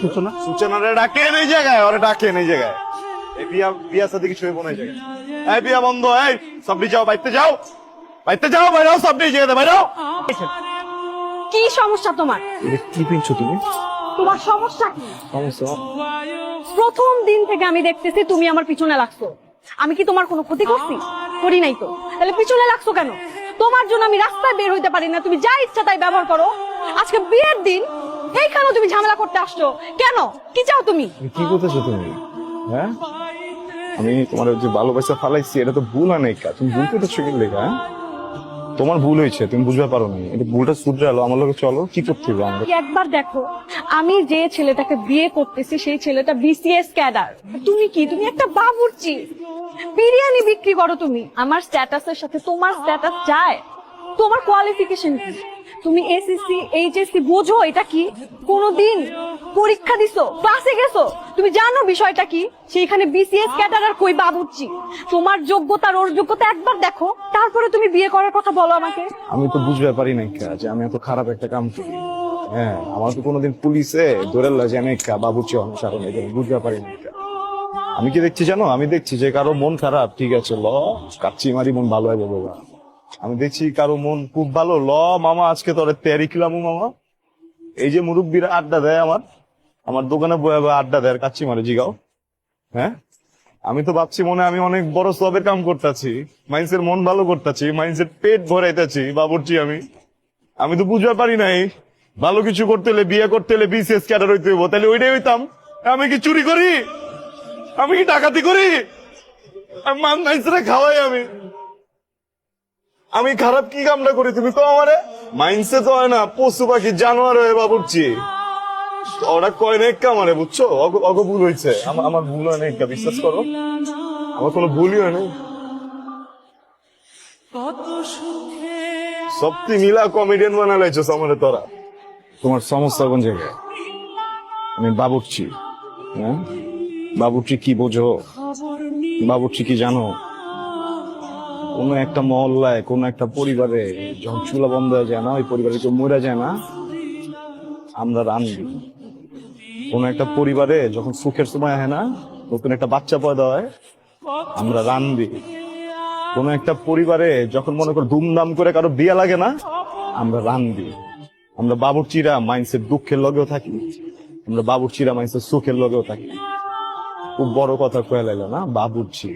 সূচনা। সূচনারে ডাকেন এই জায়গায় ওরে ডাকেন এই জায়গায়। এই বিয়া বিয়া সাথে কিছু হইব না জায়গায়? এই বিয়া বন্ধ এই সবনি যাও বাইতে যাও। বাইতে যাও বাইরাও সবনি জায়গাতে বাইরাও কি সমস্যা তোমার? কি পিনছো তুমি? তোমার সমস্যা কি? সমস্যা? প্রথম দিন থেকে আমি দেখতেছি তুমি আমার পিছনে লাগছো। আমি কি তোমার কোনো ক্ষতি করছি? করি নাই তো। তাহলে পিছনে লাগছো কেন? তোমার জন্য আমি রাস্তায় বের হইতে পারি না। তুমি যা ইচ্ছা তাই ব্যবহার করো। আজকে বিয়ের দিন এইখানেও তুমি ঝামেলা করতে আসছো? কেন? কি চাও তুমি? কি করতেছো তুমি? হ্যাঁ? আমি তোমার যে ভালোবাসা ফালাইছি এটা তো ভুল অনেক তুমি ভুল করতেছো কি লেখা হ্যাঁ? তোমার ভুল হয়েছে তুমি বুঝতে পারো না এটা ভুলটা শুধরালো। আমার লোকে চলো কি করতে হবে আমরা একবার দেখো আমি যে ছেলেটাকে বিয়ে করতেছি সেই ছেলেটা বিসিএস ক্যাডার তুমি কি? তুমি একটা বাবুর্চি। বিরিয়ানি বিক্রি করো তুমি। আমার স্ট্যাটাসের সাথে তোমার স্ট্যাটাস যায়। তোমার কোয়ালিফিকেশন কি? তুমি এসএসসি এইচএসসি বোঝো এটা কি? কোনোদিন পরীক্ষা দিছো ক্লাসে গেছো? তুমি জানো বিষয়টা কি? সেইখানে বিসিএস ক্যাডার কই বাবুর্চি? তোমার যোগ্যতা ওর যোগ্যতা একবার দেখো, তারপরে তুমি বিয়ে করার কথা বলো আমাকে। আমি তো বুঝতে পারি না যে আমি এত খারাপ একটা কাম করি। হ্যাঁ আমার তো কোনোদিন পুলিশে ধরে যে আমি বাবুচি অনুসারণ এটা বুঝতে পারি না। আমি কি দেখছি জানো? আমি দেখছি যে কারও মন খারাপ, ঠিক আছে, ল, কাচ্চি মারি মন ভালো হয়ে যাবে। আমি দেখছি কারও মন খুব ভালো। ল, মামা, আজকে তোরে তেরি খিলামু, মামা। এই যে মুরব্বীরা আড্ডা দেয় আমার আমার দোকানে বয়ে বয়ে আড্ডা দেয় কাচ্চি মারে, জিগাও। হ্যাঁ? আমি তো ভাবছি মনে আমি অনেক বড় সবের কাম করতেছি মাইন্সের মন ভালো করতেছি মাইন্সের পেট ভরাইতেছি বাবুরছি আমি। আমি তো বুঝতে পারি নাই, ভালো কিছু করতে হলে, বিয়ে করতে হলে বিসিএস ক্যাডার হইতে হইব, তাহলে ওইটাই হইতাম। আমি কি চুরি করি? আমি কি ডাকাতি করি? মান মাইন্সরে খাওয়াই আমি। আমি খারাপ কি কামটা করি তুমি তো আমারে? মাইন্সে তো হয় না, পশু পাখি, জানোয়ার হয়ে বাবুরছি ওরা কয় নেক আমারে, বুঝছ? অগ- ভুল হয়েছে আমার ভুল হয় নাই বিশ্বাস করো। আমার কোনো ভুলই হয় নাই। সত্যি মিলা কমেডিয়ান বানালাইছো আমারে তোরা। তোমার সমস্যা কোন জায়গায়? আমি বাবুর্চি হ্যাঁ? বাবুর্চি কি বোঝো? বাবুর্চি কি জানো? কোন একটা মহল্লায়, কোন একটা পরিবারে যখন চুলা বন্ধ হয়ে যায় না, ওই পরিবারে কেউ মরে যায় না, আমরা রান্দি কোন একটা পরিবারে যখন সুখের সময় হয় না, নতুন একটা বাচ্চা পয়দা হয়, আমরা রান্দি কোন একটা পরিবারে যখন মনে করো ধুমধাম করে কারও বিয়ে লাগে না, আমরা রান্দি আমরা বাবুরচিরা মাইন্সের দুঃখের লগেও থাকি, আমরা বাবুরচিরা মাইন্সের সুখের লগেও থাকি। খুব বড় কথা কয়ে লাগল না, বাবুরচি।